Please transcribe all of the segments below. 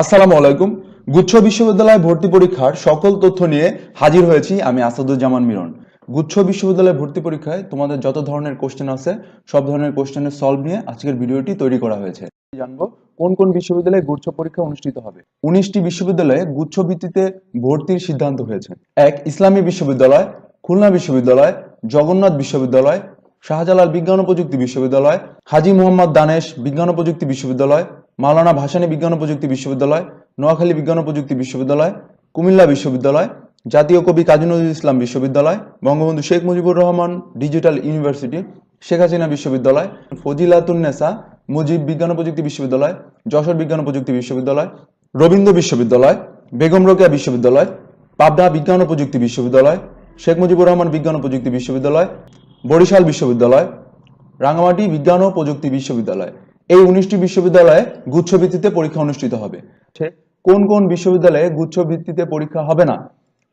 আসসালামু আলাইকুম। গুচ্ছ বিশ্ববিদ্যালয় ভর্তি পরীক্ষার সকল তথ্য নিয়ে হাজির হয়েছি আমি আসাদুজ্জামান মিরন। গুচ্ছ বিশ্ববিদ্যালয় ভর্তি পরীক্ষায় তোমাদের যত ধরনের কোশ্চেন আছে, সব ধরনের কোশ্চেনের সলভ নিয়ে আজকের ভিডিওটি তৈরি করা হয়েছে। জানব কোন কোন বিশ্ববিদ্যালয়ে গুচ্ছ পরীক্ষা অনুষ্ঠিত হবে। উনিশটি বিশ্ববিদ্যালয়ে গুচ্ছ ভিত্তিতে ভর্তির সিদ্ধান্ত হয়েছে। এক, ইসলামী বিশ্ববিদ্যালয়, খুলনা বিশ্ববিদ্যালয়, জগন্নাথ বিশ্ববিদ্যালয়, শাহজালাল বিজ্ঞান ও প্রযুক্তি বিশ্ববিদ্যালয়, হাজী মোহাম্মদ দানেশ বিজ্ঞান ও প্রযুক্তি বিশ্ববিদ্যালয় মাওলানা ভাসানী বিজ্ঞান প্রযুক্তি বিশ্ববিদ্যালয়, নোয়াখালী বিজ্ঞান প্রযুক্তি বিশ্ববিদ্যালয়, কুমিল্লা বিশ্ববিদ্যালয়, জাতীয় কবি কাজী নজরুল ইসলাম বিশ্ববিদ্যালয়, বঙ্গবন্ধু শেখ মুজিবুর রহমান ডিজিটাল ইউনিভার্সিটি, শেখ হাসিনা বিশ্ববিদ্যালয় ফজিলাতুন্নেসা মুজিব বিজ্ঞান ও প্রযুক্তি বিশ্ববিদ্যালয়, যশোর বিজ্ঞান ও প্রযুক্তি বিশ্ববিদ্যালয়, রবীন্দ্র বিশ্ববিদ্যালয়, বেগম রোকেয়া বিশ্ববিদ্যালয়, পাবনা বিজ্ঞান ও প্রযুক্তি বিশ্ববিদ্যালয়, শেখ মুজিবুর রহমান বিজ্ঞান ও প্রযুক্তি বিশ্ববিদ্যালয়, বরিশাল বিশ্ববিদ্যালয় রাঙামাটি বিজ্ঞান ও প্রযুক্তি বিশ্ববিদ্যালয়। এই উনিশটি বিশ্ববিদ্যালয়ে গুচ্ছ ভিত্তিতে পরীক্ষা অনুষ্ঠিত হবে। কোন কোন বিশ্ববিদ্যালয়ে গুচ্ছ ভিত্তিতে পরীক্ষা হবে না?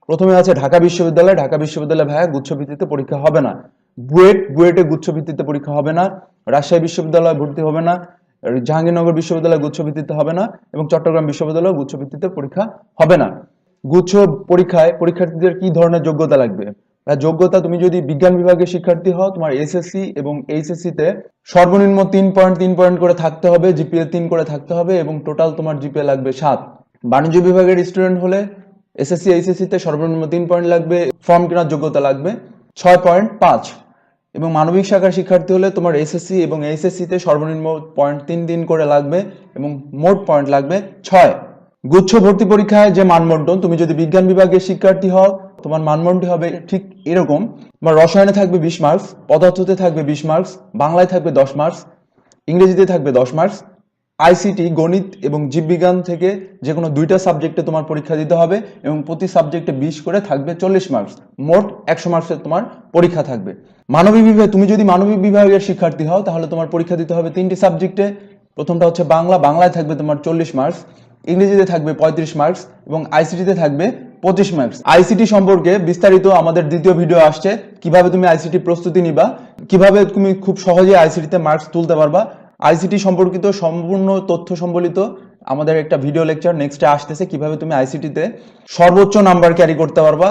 প্রথমে আছে ঢাকা বিশ্ববিদ্যালয়। ঢাকা বিশ্ববিদ্যালয় ভাইয়া গুচ্ছ ভিত্তিতে পরীক্ষা হবে না। বুয়েট বুয়েটে গুচ্ছ ভিত্তিতে পরীক্ষা হবে না। রাজশাহী বিশ্ববিদ্যালয় ভর্তি হবে না। জাহাঙ্গীরনগর বিশ্ববিদ্যালয় গুচ্ছ ভিত্তিতে হবে না। এবং চট্টগ্রাম বিশ্ববিদ্যালয় গুচ্ছ ভিত্তিতে পরীক্ষা হবে না। গুচ্ছ পরীক্ষায় পরীক্ষার্থীদের কি ধরনের যোগ্যতা লাগবে? যোগ্যতা তুমি যদি বিজ্ঞান বিভাগের শিক্ষার্থী হও, তোমার এসএসসি এবং এইচএসসি তে সর্বনিম্ন তিন পয়েন্ট তিন পয়েন্ট করে থাকতে হবে জিপিএ তিন করে থাকতে হবে এবং টোটাল তোমার জিপিএ লাগবে সাত। বাণিজ্য বিভাগের স্টুডেন্ট হলে এসএসসি এইচএসসি তে সর্বনিম্ন তিন পয়েন্ট লাগবে ফর্ম কেনার যোগ্যতা লাগবে ছয় পয়েন্ট পাঁচ। এবং মানবিক শাখার শিক্ষার্থী হলে তোমার এসএসসি এবং এইচএসসি তে সর্বনিম্ন পয়েন্ট তিন দিন করে লাগবে এবং মোট পয়েন্ট লাগবে ছয়। গুচ্ছ ভর্তি পরীক্ষায় যে মানবন্টন, তুমি যদি বিজ্ঞান বিভাগের শিক্ষার্থী হও তোমার মানমন্ডি হবে ঠিক এরকম। তোমার রসায়নে থাকবে বিশ মার্কস পদার্থতে থাকবে বিশ মার্কস বাংলায় থাকবে দশ মার্কস ইংরেজিতে থাকবে দশ মার্কস আইসিটি গণিত এবং জীববিজ্ঞান থেকে যে কোনো দুইটা সাবজেক্টে তোমার পরীক্ষা দিতে হবে এবং প্রতি সাবজেক্টে বিশ করে থাকবে চল্লিশ মার্কস মোট একশো মার্কসের তোমার পরীক্ষা থাকবে। মানবিক বিভাগে, তুমি যদি মানবিক বিভাগের শিক্ষার্থী হও, তাহলে তোমার পরীক্ষা দিতে হবে তিনটি সাবজেক্টে। প্রথমটা হচ্ছে বাংলা, বাংলায় থাকবে তোমার চল্লিশ মার্কস ইংরেজিতে থাকবে পঁয়ত্রিশ মার্কস এবং আইসিটিতে থাকবে পঁচিশ মার্কস আইসিটি সম্পর্কে বিস্তারিত আমাদের দ্বিতীয় ভিডিও আসছে। কীভাবে তুমি আইসিটি প্রস্তুতি নিবা? কীভাবে তুমি খুব সহজে আইসিটিতে মার্কস তুলতে পারবা? আইসিটি সম্পর্কিত সম্পূর্ণ তথ্য সম্বলিত আমাদের একটা ভিডিও লেকচার নেক্সটে আসতেছে। কীভাবে তুমি আইসিটিতে সর্বোচ্চ নাম্বার ক্যারি করতে পারবা?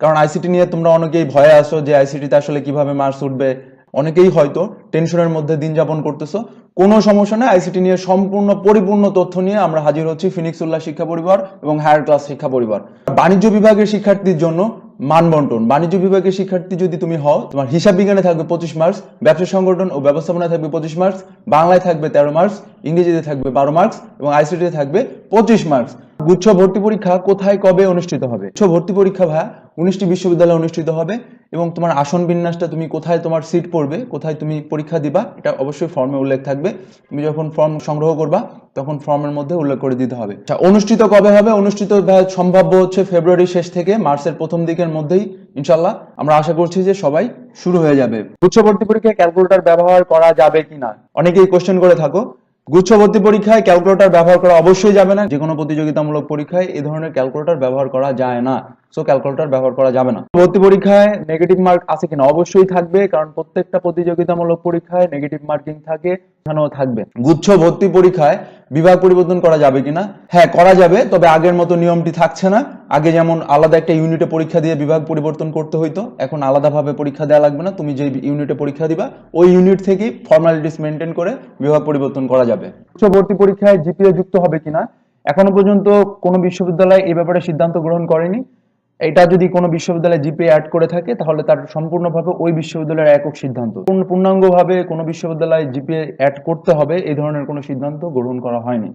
কারণ আইসিটি নিয়ে তোমরা অনেকেই ভয়ে আসো যে আইসিটিতে আসলে কীভাবে মার্কস উঠবে। অনেকেই হয়তো টেনশনের মধ্যে দিন যাপন করতেছো। কোনো সমস্যা নেই আইসিটি নিয়ে সম্পূর্ণ পরিপূর্ণ তথ্য নিয়ে আমরা হাজির হচ্ছি ফিনিক্স উল্লাহ শিক্ষা পরিবার এবং হায়ার ক্লাস শিক্ষা পরিবার। বাণিজ্য বিভাগের শিক্ষার্থীর জন্য মানবন্টন। বাণিজ্য বিভাগের শিক্ষার্থী যদি তুমি হও, তোমার হিসাব বিজ্ঞানে থাকবে পঁচিশ মার্কস, ব্যবসা সংগঠন ও ব্যবস্থাপনায় থাকবে পঁচিশ মার্কস, বাংলায় থাকবে তেরো মার্কস, ইংরেজিতে থাকবে বারো মার্কস এবং আইসিটিতে থাকবে পঁচিশ মার্কস। গুচ্ছ ভর্তি পরীক্ষা কোথায়, কবে অনুষ্ঠিত হবে? গুচ্ছ ভর্তি পরীক্ষা ভাইয়া উনিশটি বিশ্ববিদ্যালয়ে অনুষ্ঠিত হবে এবং তোমার আসন বিন্যাসটা তুমি কোথায় তোমার সিট পড়বে, কোথায় তুমি পরীক্ষা দিবা, এটা অবশ্যই ফর্মে উল্লেখ থাকবে। তুমি যখন ফর্ম সংগ্রহ করবা, তখন ফর্মের মধ্যে উল্লেখ করে দিতে হবে। আচ্ছা অনুষ্ঠিত কবে হবে? অনুষ্ঠিত সম্ভাব্য হচ্ছে ফেব্রুয়ারি শেষ থেকে মার্চের প্রথম দিকের মধ্যেই ইনশাল্লাহ আমরা আশা করছি যে সবাই শুরু হয়ে যাবে। গুচ্ছ ভর্তি পরীক্ষায় ক্যালকুলেটর ব্যবহার করা যাবে কিনা? অনেকেই কোশ্চেন করে থাকো। গুচ্ছ ভর্তি পরীক্ষায় ক্যালকুলেটর ব্যবহার করা অবশ্যই যাবে না। যে কোনো প্রতিযোগিতামূলক পরীক্ষায় এই ধরনের ক্যালকুলেটর ব্যবহার করা যায় না। সো ক্যালকুলেটর ব্যবহার করা যাবে না। ভর্তি পরীক্ষায় নেগেটিভ মার্ক আছে কিনা অবশ্যই থাকবে, কারণ প্রত্যেকটা প্রতিযোগিতামূলক পরীক্ষায় নেগেটিভ মার্কিং থাকে থাকবে। গুচ্ছ ভর্তি পরীক্ষায় বিভাগ পরিবর্তন করা যাবে কিনা? হ্যাঁ করা যাবে, তবে আগের মতো নিয়মটি থাকছে না। আগে যেমন আলাদা একটা ইউনিটে পরীক্ষা দিয়ে বিভাগ পরিবর্তন করতে হইতো, এখন আলাদাভাবে পরীক্ষা দেওয়া লাগবে না। তুমি যে ইউনিটে পরীক্ষা দিবা, ওই ইউনিট থেকেই ফর্মালিটিস মেনটেন করে বিভাগ পরিবর্তন করা যাবে। উচ্চবর্তী পরীক্ষায় জিপিএ যুক্ত হবে কিনা? এখনও পর্যন্ত কোনো বিশ্ববিদ্যালয় এ ব্যাপারে সিদ্ধান্ত গ্রহণ করেনি। এটা যদি কোনো বিশ্ববিদ্যালয়ে জিপে অ্যাড করে থাকে, তাহলে তার সম্পূর্ণভাবে ওই বিশ্ববিদ্যালয়ের একক সিদ্ধান্ত। পূর্ণ- পূর্ণাঙ্গভাবে কোনো বিশ্ববিদ্যালয়ে জিপে অ্যাড করতে হবে, এই ধরনের কোনো সিদ্ধান্ত গ্রহণ করা হয়নি।